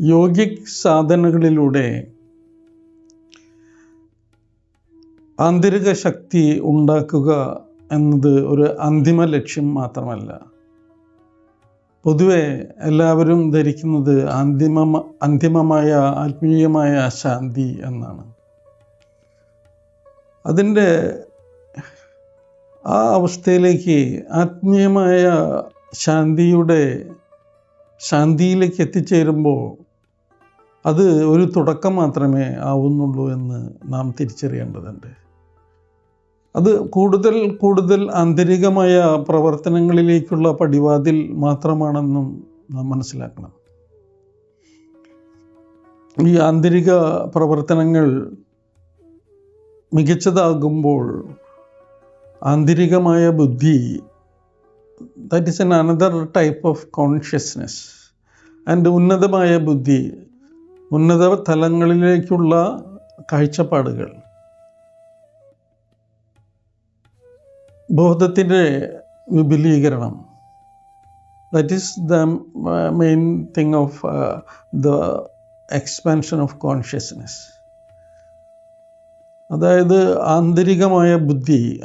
Yogic സാധനകളിലൂടെ ആന്തരിക ശക്തി ഉണ്ടാക്കുക എന്നത് ഒരു അന്തിമ ലക്ഷ്യം മാത്രമല്ല. പൊതുവെ എല്ലാവരും ധരിക്കുന്നത് അന്തിമ അന്തിമമായ ആത്മീയമായ ശാന്തി എന്നാണ്. അതിന്റെ ആ അവസ്ഥയിലേക്ക് ആത്മീയമായ ശാന്തിയുടെ ശാന്തിയിലേക്ക് എത്തിച്ചേരുമ്പോൾ അത് ഒരു തുടക്കം മാത്രമേ ആവുന്നുള്ളൂ എന്ന് നാം തിരിച്ചറിയേണ്ടതുണ്ട്. അത് കൂടുതൽ കൂടുതൽ ആന്തരികമായ പ്രവർത്തനങ്ങളിലേക്കുള്ള പടിവാതിൽ മാത്രമാണെന്നും നാം മനസ്സിലാക്കണം. ഈ ആന്തരിക പ്രവർത്തനങ്ങൾ മികച്ചതാകുമ്പോൾ ആന്തരികമായ ബുദ്ധി that is an another type of consciousness and ഉന്നതമായ ബുദ്ധി ഉന്നത തലങ്ങളിലേക്കുള്ള കാഴ്ചപ്പാടുകൾ. ബോധത്തിന്റെ വിപുലീകരണം. That is the main thing of the expansion of consciousness അതായത് ആന്തരികമായ ബുദ്ധി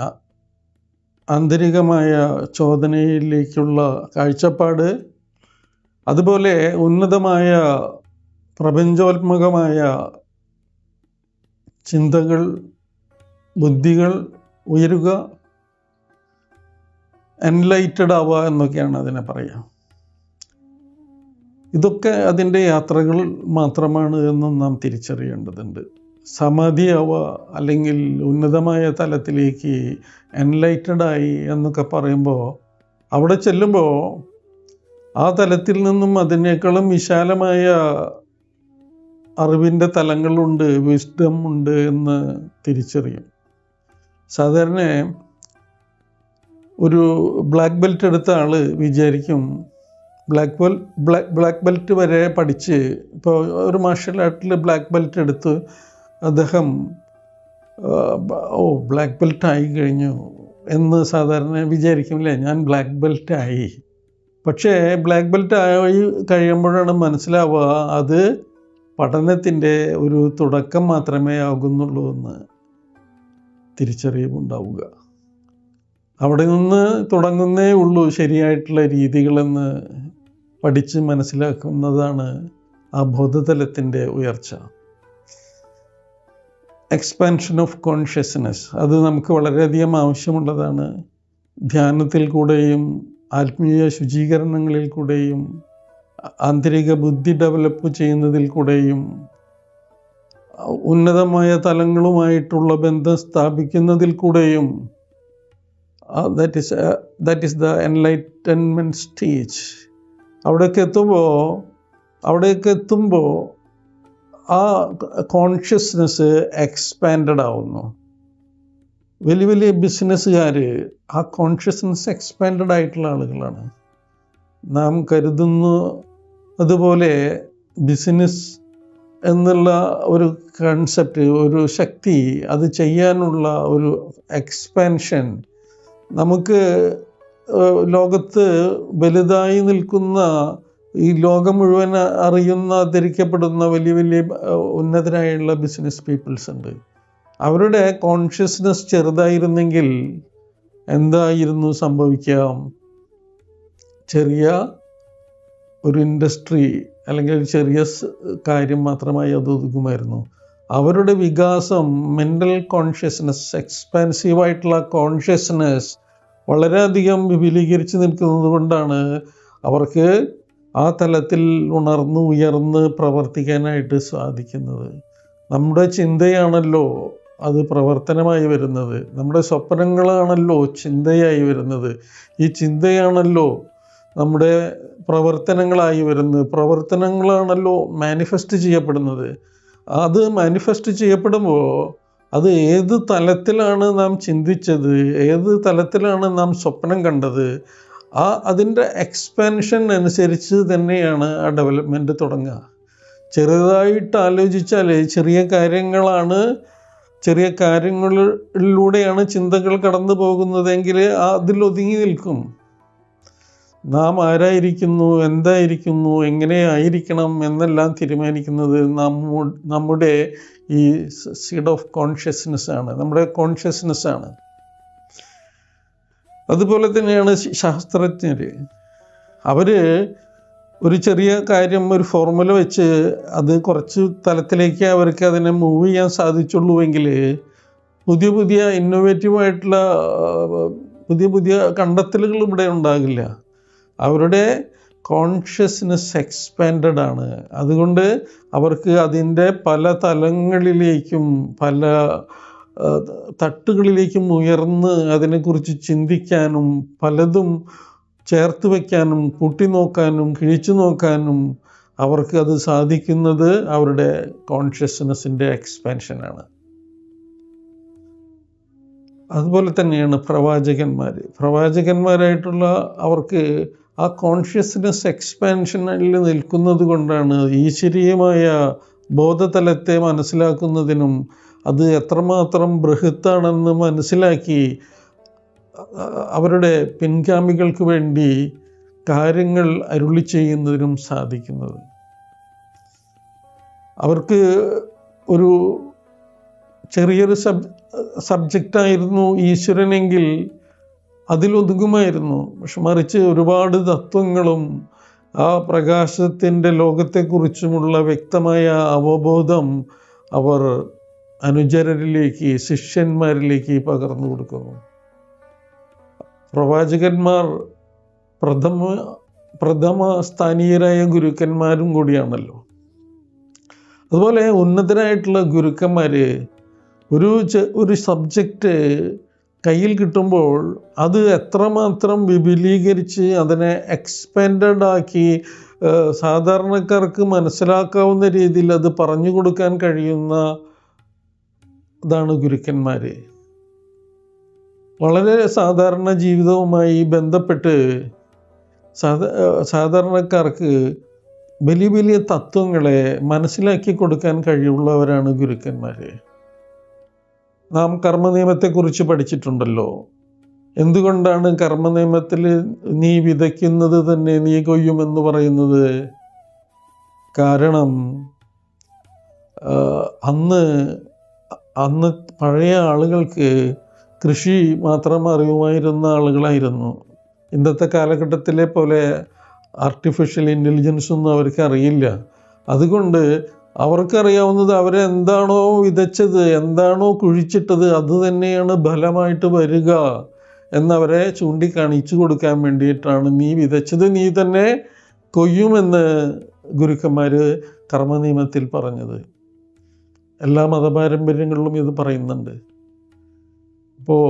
ആന്തരികമായ ചോദനയിലേക്കുള്ള കാഴ്ചപ്പാട് അതുപോലെ ഉന്നതമായ പ്രപഞ്ചോത്മകമായ ചിന്തകൾ ബുദ്ധികൾ ഉയരുക എൻലൈറ്റഡ് ആവുക എന്നൊക്കെയാണ് അതിനെ പറയുക. ഇതൊക്കെ അതിന്റെ യാത്രകൾ മാത്രമാണ് എന്നും നാം തിരിച്ചറിയേണ്ടതുണ്ട്. സമാധിയാവുക അല്ലെങ്കിൽ ഉന്നതമായ തലത്തിലേക്ക് എൻലൈറ്റഡായി എന്നൊക്കെ പറയുമ്പോൾ അവിടെ ചെല്ലുമ്പോൾ ആ തലത്തിൽ നിന്നും അതിനേക്കാളും വിശാലമായ അറിവിന്റെ തലങ്ങളുണ്ട് വിസ്ഡം ഉണ്ട് എന്ന് തിരിച്ചറിയും. സാധാരണ ഒരു ബ്ലാക്ക് ബെൽറ്റ് എടുത്ത ആൾ വിചാരിക്കും ബ്ലാക്ക് ബെൽ ബ്ലാക്ക് ബെൽറ്റ് വരെ പഠിച്ച് ഇപ്പോൾ ഒരു മാർഷൽ ആർട്ടിൽ ബ്ലാക്ക് ബെൽറ്റ് എടുത്ത് അദ്ദേഹം ഓ ബ്ലാക്ക് ബെൽറ്റ് ആയി കഴിഞ്ഞു എന്ന് സാധാരണ വിചാരിക്കും അല്ലേ ഞാൻ ബ്ലാക്ക് ബെൽറ്റ് ആയി. പക്ഷേ ബ്ലാക്ക് ബെൽറ്റ് ആയി കഴിയുമ്പോഴാണ് മനസ്സിലാവുക അത് പഠനത്തിന്റെ ഒരു തുടക്കം മാത്രമേ ആകുന്നുള്ളൂ എന്ന് തിരിച്ചറിവുണ്ടാവുക. അവിടെ നിന്ന് തുടങ്ങുന്നേ ഉള്ളൂ ശരിയായിട്ടുള്ള രീതികളെന്ന് പഠിച്ച് മനസ്സിലാക്കുന്നതാണ് ആ ബോധതലത്തിന്റെ ഉയർച്ച. എക്സ്പാൻഷൻ ഓഫ് കോൺഷ്യസ്നെസ് അത് നമുക്ക് വളരെയധികം ആവശ്യമുള്ളതാണ്. ധ്യാനത്തിൽ കൂടെയും ആത്മീയ ശുചീകരണങ്ങളിൽ കൂടെയും ആന്തരിക ബുദ്ധി ഡെവലപ്പ് ചെയ്യുന്നതിൽ കൂടെയും ഉന്നതമായ തലങ്ങളുമായിട്ടുള്ള ബന്ധം സ്ഥാപിക്കുന്നതിൽ കൂടെയും that is that is the enlightenment stage അവിടേക്ക് എത്തുമ്പോൾ അവിടേക്ക് എത്തുമ്പോൾ ആ കോൺഷ്യസ്നെസ് എക്സ്പാൻഡഡ് ആവുന്നു. വലിയ വലിയ ബിസിനസ്സുകാർ ആ കോൺഷ്യസ്നസ് എക്സ്പാൻഡഡ് ആയിട്ടുള്ള ആളുകളാണ്. നാം കരുതുന്നു അതുപോലെ ബിസിനസ് എന്നുള്ള ഒരു കൺസെപ്റ്റ് ഒരു ശക്തി അത് ചെയ്യാനുള്ള ഒരു എക്സ്പാൻഷൻ നമുക്ക് ലോകത്ത് വലുതായി നിൽക്കുന്ന ഈ ലോകം മുഴുവൻ അറിയുന്ന ധരിക്കപ്പെടുന്ന വലിയ വലിയ ഉന്നതരായുള്ള ബിസിനസ് പീപ്പിൾസ് ഉണ്ട്. അവരുടെ കോൺഷ്യസ്നസ് ചെറുതായിരുന്നെങ്കിൽ എന്തായിരുന്നു സംഭവിക്കാം? ചെറിയ ഒരു ഇൻഡസ്ട്രി അല്ലെങ്കിൽ ചെറിയ കാര്യം മാത്രമായി അത് ഒതുക്കുമായിരുന്നു. അവരുടെ വികാസം മെന്റൽ കോൺഷ്യസ്നെസ് എക്സ്പാൻസീവായിട്ടുള്ള കോൺഷ്യസ്നസ് വളരെയധികം വിപുലീകരിച്ച് നിൽക്കുന്നത് കൊണ്ടാണ് അവർക്ക് ആ തലത്തിൽ ഉണർന്ന് ഉയർന്ന് പ്രവർത്തിക്കാനായിട്ട് സാധിക്കുന്നത്. നമ്മുടെ ചിന്തയാണല്ലോ അത് പ്രവർത്തനമായി വരുന്നത്. നമ്മുടെ സ്വപ്നങ്ങളാണല്ലോ ചിന്തയായി വരുന്നത്. ഈ ചിന്തയാണല്ലോ നമ്മുടെ പ്രവർത്തനങ്ങളായി വരുന്നത്. പ്രവർത്തനങ്ങളാണല്ലോ മാനിഫെസ്റ്റ് ചെയ്യപ്പെടുന്നത്. അത് മാനിഫെസ്റ്റ് ചെയ്യപ്പെടുമ്പോൾ അത് ഏത് തലത്തിലാണ് നാം ചിന്തിച്ചത്? ഏത് തലത്തിലാണ് നാം സ്വപ്നം കണ്ടത്? ആ അതിന്റെ എക്സ്പാൻഷൻ അനുസരിച്ച് തന്നെയാണ് ആ ഡെവലപ്മെന്റ് തുടങ്ങുക. ചെറുതായിട്ട് ആലോചിച്ചാൽ ചെറിയ കാര്യങ്ങളാണ് ചെറിയ കാര്യങ്ങളിലൂടെയാണ് ചിന്തകൾ കടന്നു പോകുന്നതെങ്കിൽ അതിൽ ഒതുങ്ങി നിൽക്കും. നാം ആരായിരിക്കുന്നു എന്തായിരിക്കുന്നു എങ്ങനെ ആയിരിക്കണം എന്നെല്ലാം തീരുമാനിക്കുന്നത് നമ്മു നമ്മുടെ ഈ സീഡ് ഓഫ് കോൺഷ്യസ്നെസ് ആണ് നമ്മുടെ കോൺഷ്യസ്നെസ് ആണ്. അതുപോലെ തന്നെയാണ് ശാസ്ത്രജ്ഞർ അവർ ഒരു ചെറിയ കാര്യം ഒരു ഫോർമുല വെച്ച് അത് കുറച്ച് തലത്തിലേക്ക് അവർക്ക് അതിനെ മൂവ് ചെയ്യാൻ സാധിച്ചുള്ളൂവെങ്കിൽ പുതിയ പുതിയ ഇന്നോവേറ്റീവായിട്ടുള്ള പുതിയ പുതിയ കണ്ടെത്തലുകൾ ഇവിടെ ഉണ്ടാകില്ല. അവരുടെ കോൺഷ്യസ്നെസ് എക്സ്പാൻഡഡ് ആണ്. അതുകൊണ്ട് അവർക്ക് അതിന്റെ പല തലങ്ങളിലേക്കും പല തട്ടുകളിലേക്കും ഉയർന്ന് അതിനെക്കുറിച്ച് ചിന്തിക്കാനും പലതും ചേർത്ത് വയ്ക്കാനും കൂട്ടിനോക്കാനും കിഴിച്ചു നോക്കാനും അവർക്ക് അത് സാധിക്കുന്നത് അവരുടെ കോൺഷ്യസ്നെസ്സിന്റെ എക്സ്പാൻഷനാണ് അതുപോലെ തന്നെയാണ് പ്രവാചകന്മാർ പ്രവാചകന്മാരായിട്ടുള്ള അവർക്ക് ആ കോൺഷ്യസ്നെസ് എക്സ്പാൻഷനിൽ നിൽക്കുന്നത് കൊണ്ടാണ് ഈശ്വരീയമായ ബോധതലത്തെ മനസ്സിലാക്കുന്നതിനും അത് എത്രമാത്രം ബൃഹത്താണെന്ന് മനസ്സിലാക്കി അവരുടെ പിൻഗാമികൾക്ക് വേണ്ടി കാര്യങ്ങൾ അരുളി ചെയ്യുന്നതിനും സാധിക്കുന്നത്. അവർക്ക് ഒരു ചെറിയൊരു സബ് സബ്ജക്റ്റായിരുന്നു ഈശ്വരനെങ്കിൽ അതിലൊതുങ്ങുമായിരുന്നു. പക്ഷെ മറിച്ച് ഒരുപാട് തത്വങ്ങളും ആ പ്രകാശത്തിന്റെ ലോകത്തെക്കുറിച്ചുമുള്ള വ്യക്തമായ അവബോധം അവർ അനുചരരിലേക്ക് ശിഷ്യന്മാരിലേക്ക് പകർന്നു കൊടുക്കുന്നു. പ്രവാചകന്മാർ പ്രഥമ പ്രഥമ സ്ഥാനീയരായ ഗുരുക്കന്മാരും കൂടിയാണല്ലോ. അതുപോലെ ഉന്നതരായിട്ടുള്ള ഗുരുക്കന്മാർ ഒരു ഒരു സബ്ജക്റ്റ് കയ്യിൽ കിട്ടുമ്പോൾ അത് എത്രമാത്രം വിപുലീകരിച്ച് അതിനെ എക്സ്പാൻഡഡ് ആക്കി സാധാരണക്കാർക്ക് മനസ്സിലാക്കാവുന്ന രീതിയിൽ അത് പറഞ്ഞു കൊടുക്കാൻ കഴിയുന്ന ഇതാണ് ഗുരുക്കന്മാർ വളരെ സാധാരണ ജീവിതവുമായി ബന്ധപ്പെട്ട് സാധാ സാധാരണക്കാർക്ക് വലിയ വലിയ തത്വങ്ങളെ മനസ്സിലാക്കി കൊടുക്കാൻ കഴിവുള്ളവരാണ് ഗുരുക്കന്മാർ നാം കർമ്മനിയമത്തെക്കുറിച്ച് പഠിച്ചിട്ടുണ്ടല്ലോ. എന്തുകൊണ്ടാണ് കർമ്മനിയമത്തിൽ നീ വിതയ്ക്കുന്നത് തന്നെ നീ കൊയ്യുമെന്ന് പറയുന്നത്? കാരണം അന്ന് അന്ന് പഴയ ആളുകൾക്ക് കൃഷി മാത്രം അറിയുമായിരുന്ന ആളുകളായിരുന്നു. ഇന്നത്തെ കാലഘട്ടത്തിലെ പോലെ ആർട്ടിഫിഷ്യൽ ഇന്റലിജൻസ് ഒന്നും അവർക്ക് അറിയില്ല. അതുകൊണ്ട് അവർക്കറിയാവുന്നത് അവരെന്താണോ വിതച്ചത് എന്താണോ കുഴിച്ചിട്ടത് അത് തന്നെയാണ് ഫലമായിട്ട് വരിക എന്നവരെ ചൂണ്ടിക്കാണിച്ചു കൊടുക്കാൻ വേണ്ടിയിട്ടാണ് നീ വിതച്ചത്. നീ തന്നെ കൊയ്യുമെന്ന് ഗുരുക്കന്മാർ കർമ്മനിയമത്തിൽ പറഞ്ഞത്. എല്ലാ മതപാരമ്പര്യങ്ങളിലും ഇത് പറയുന്നുണ്ട്. അപ്പോൾ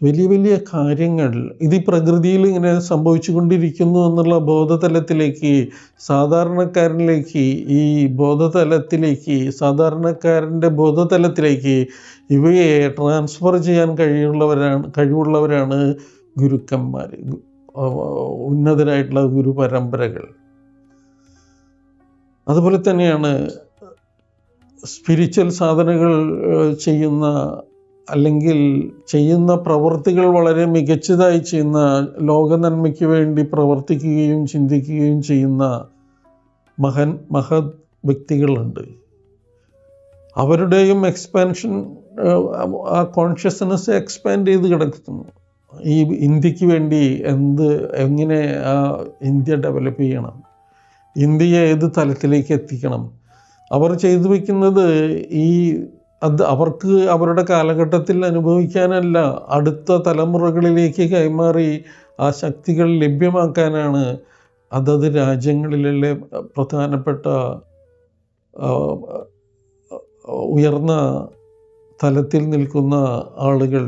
വലിയ വലിയ കാര്യങ്ങൾ ഇത് ഈ പ്രകൃതിയിൽ ഇങ്ങനെ സംഭവിച്ചുകൊണ്ടിരിക്കുന്നു എന്നുള്ള ബോധതലത്തിലേക്ക് സാധാരണക്കാരനിലേക്ക് ഈ ബോധതലത്തിലേക്ക് സാധാരണക്കാരന്റെ ബോധതലത്തിലേക്ക് ഇവയെ ട്രാൻസ്ഫർ ചെയ്യാൻ കഴിയുള്ളവരാണ് കഴിവുള്ളവരാണ് ഗുരുക്കന്മാർ ഉന്നതരായിട്ടുള്ള ഗുരു പരമ്പരകൾ അതുപോലെ തന്നെയാണ് സ്പിരിച്വൽ സാധനകൾ ചെയ്യുന്ന അല്ലെങ്കിൽ ചെയ്യുന്ന പ്രവൃത്തികൾ വളരെ മികച്ചതായി ചെയ്യുന്ന ലോക നന്മയ്ക്ക് വേണ്ടി പ്രവർത്തിക്കുകയും ചിന്തിക്കുകയും ചെയ്യുന്ന മഹൻ മഹത് വ്യക്തികളുണ്ട്. അവരുടെയും എക്സ്പാൻഷൻ ആ കോൺഷ്യസ്നെസ് എക്സ്പാൻഡ് ചെയ്ത് കിടക്കുന്നു. ഈ ഇന്ത്യയ്ക്ക് വേണ്ടി എന്ത് എങ്ങനെ ആ ഇന്ത്യ ഡെവലപ്പ് ചെയ്യണം? ഇന്ത്യയെ ഏത് തലത്തിലേക്ക് എത്തിക്കണം? അവർ ചെയ്തു വയ്ക്കുന്നത് ഈ അത് അവർക്ക് അവരുടെ കാലഘട്ടത്തിൽ അനുഭവിക്കാനല്ല അടുത്ത തലമുറകളിലേക്ക് കൈമാറി ആ ശക്തികൾ ലഭ്യമാക്കാനാണ് അതത് രാജ്യങ്ങളിലെ പ്രധാനപ്പെട്ട ഉയർന്ന തലത്തിൽ നിൽക്കുന്ന ആളുകൾ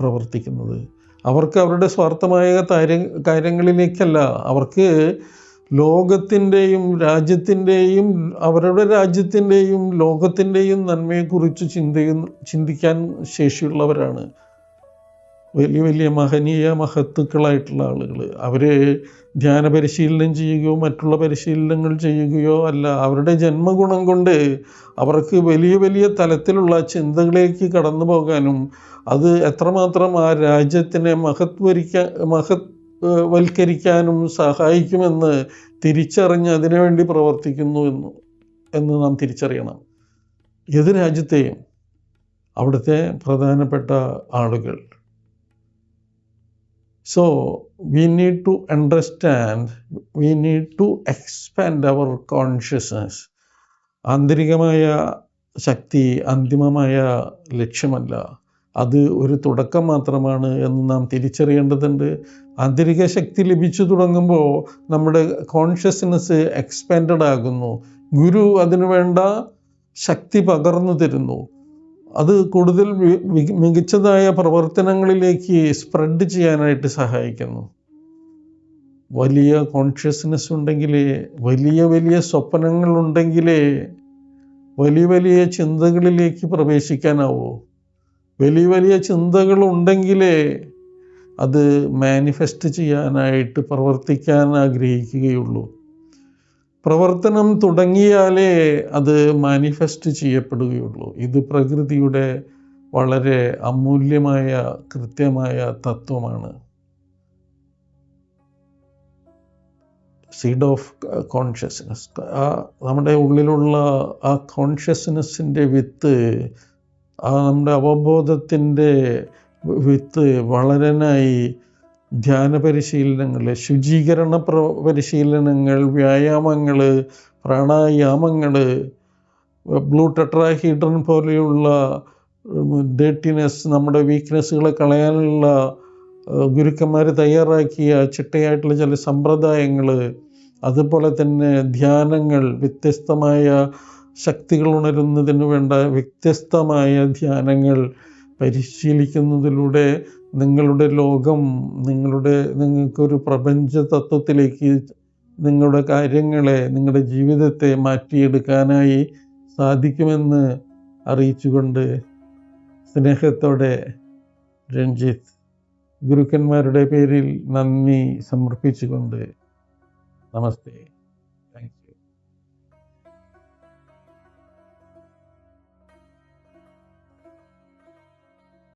പ്രവർത്തിക്കുന്നത്. അവർക്ക് അവരുടെ സ്വാർത്ഥമായ കാര്യ കാര്യങ്ങളിലേക്കല്ല അവർക്ക് ലോകത്തിന്റെയും രാജ്യത്തിന്റെയും അവരുടെ രാജ്യത്തിന്റെയും ലോകത്തിന്റെയും നന്മയെക്കുറിച്ച് ചിന്തയും ചിന്തിക്കാൻ ശേഷിയുള്ളവരാണ്. വലിയ വലിയ മഹനീയ മഹത്തുക്കളായിട്ടുള്ള ആളുകൾ. അവർ ധ്യാന പരിശീലനം ചെയ്യുകയോ മറ്റുള്ള പരിശീലനങ്ങൾ ചെയ്യുകയോ അല്ല അവരുടെ ജന്മഗുണം കൊണ്ട് അവർക്ക് വലിയ വലിയ തലത്തിലുള്ള ചിന്തകളിലേക്ക് കടന്നു പോകാനും അത് എത്രമാത്രം ആ രാജ്യത്തിനെ മഹത്വരിക്കാൻ മഹത് വൽക്കരിക്കാനും സഹായിക്കുമെന്ന് തിരിച്ചറിഞ്ഞ് അതിനുവേണ്ടി പ്രവർത്തിക്കുന്നു എന്ന് എന്ന് നാം തിരിച്ചറിയണം. ഏത് രാജ്യത്തെയും അവിടുത്തെ പ്രധാനപ്പെട്ട ആളുകൾ. So we need to understand we need to expand our consciousness ആന്തരികമായ ശക്തി അന്തിമമായ ലക്ഷ്യമല്ല. അത് ഒരു തുടക്കം മാത്രമാണ് എന്ന് നാം തിരിച്ചറിയേണ്ടതുണ്ട്. ആന്തരിക ശക്തി ലഭിച്ചു തുടങ്ങുമ്പോൾ നമ്മുടെ കോൺഷ്യസ്നെസ് എക്സ്പാൻഡഡ് ആകുന്നു. ഗുരു അതിനുവേണ്ട ശക്തി പകർന്നു തരുന്നു. അത് കൂടുതൽ മികച്ചതായ പ്രവർത്തനങ്ങളിലേക്ക് സ്പ്രെഡ് ചെയ്യാനായിട്ട് സഹായിക്കുന്നു. വലിയ കോൺഷ്യസ്നെസ് ഉണ്ടെങ്കിലേ വലിയ വലിയ സ്വപ്നങ്ങൾ ഉണ്ടെങ്കിലേ വലിയ വലിയ ചിന്തകളിലേക്ക് പ്രവേശിക്കാനാവൂ. വലിയ വലിയ ചിന്തകൾ ഉണ്ടെങ്കിലേ അത് മാനിഫെസ്റ്റ് ചെയ്യാനായിട്ട് പ്രവർത്തിക്കാൻ ആഗ്രഹിക്കുകയുള്ളൂ. പ്രവർത്തനം തുടങ്ങിയാലേ അത് മാനിഫെസ്റ്റ് ചെയ്യപ്പെടുകയുള്ളൂ. ഇത് പ്രകൃതിയുടെ വളരെ അമൂല്യമായ കൃത്യമായ തത്വമാണ്. സീഡ് ഓഫ് കോൺഷ്യസ്നെസ് ആ നമ്മുടെ ഉള്ളിലുള്ള ആ കോൺഷ്യസ്നെസ്സിന്റെ വിത്ത് ആ നമ്മുടെ അവബോധത്തിന്റെ വിത്ത് വളരാനായി ധ്യാന പരിശീലനങ്ങൾ ശുചീകരണ പ്ര പരിശീലനങ്ങൾ വ്യായാമങ്ങൾ പ്രാണായാമങ്ങൾ ബ്ലൂ ടെട്രാഹീഡ്രൻ പോലെയുള്ള ഡേട്ടിനെസ് നമ്മുടെ വീക്ക്നെസ്സുകളെ കളയാനുള്ള ഗുരുക്കന്മാർ തയ്യാറാക്കിയ ചിട്ടയായിട്ടുള്ള ചില സമ്പ്രദായങ്ങൾ അതുപോലെ തന്നെ ധ്യാനങ്ങൾ വ്യത്യസ്തമായ ശക്തികൾ ഉണരുന്നതിന് വേണ്ട വ്യത്യസ്തമായ ധ്യാനങ്ങൾ പരിശീലിക്കുന്നതിലൂടെ നിങ്ങളുടെ ലോകം നിങ്ങളുടെ നിങ്ങൾക്കൊരു പ്രപഞ്ച തത്വത്തിലേക്ക് നിങ്ങളുടെ കാര്യങ്ങളെ നിങ്ങളുടെ ജീവിതത്തെ മാറ്റിയെടുക്കാനായി സാധിക്കുമെന്ന് അറിയിച്ചുകൊണ്ട് സ്നേഹത്തോടെ രഞ്ജിത്ത് ഗുരുക്കന്മാരുടെ പേരിൽ നന്ദി സമർപ്പിച്ചുകൊണ്ട് നമസ്തേ.